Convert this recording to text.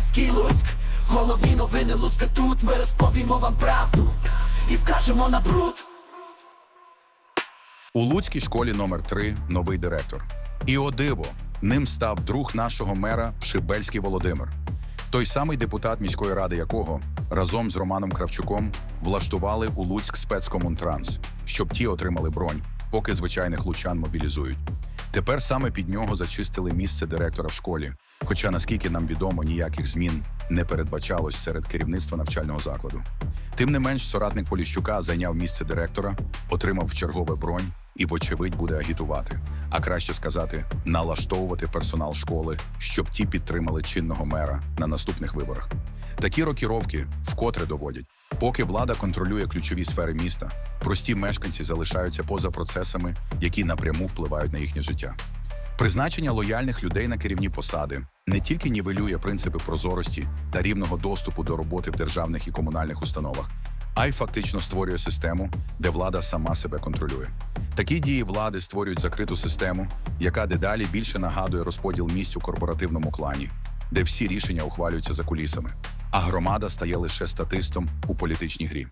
Шебельський Луцьк, головні новини Луцька тут. Ми розповімо вам правду і вкажемо на бруд. У Луцькій школі номер 3 новий директор. І о диво, ним став друг нашого мера Шибельський Володимир. Той самий депутат міської ради, якого разом з Романом Кравчуком влаштували у Луцьк спецкомунтранс, щоб ті отримали бронь, поки звичайних лучан мобілізують. Тепер саме під нього зачистили місце директора в школі. Хоча, наскільки нам відомо, ніяких змін не передбачалось серед керівництва навчального закладу. Тим не менш, соратник Поліщука зайняв місце директора, отримав чергове бронь і, вочевидь, буде агітувати. А краще сказати, налаштовувати персонал школи, щоб ті підтримали чинного мера на наступних виборах. Такі рокіровки вкотре доводять. Поки влада контролює ключові сфери міста, прості мешканці залишаються поза процесами, які напряму впливають на їхнє життя. Призначення лояльних людей на керівні посади не тільки нівелює принципи прозорості та рівного доступу до роботи в державних і комунальних установах, а й фактично створює систему, де влада сама себе контролює. Такі дії влади створюють закриту систему, яка дедалі більше нагадує розподіл місць у корпоративному клані, де всі рішення ухвалюються за кулісами, а громада стає лише статистом у політичній грі.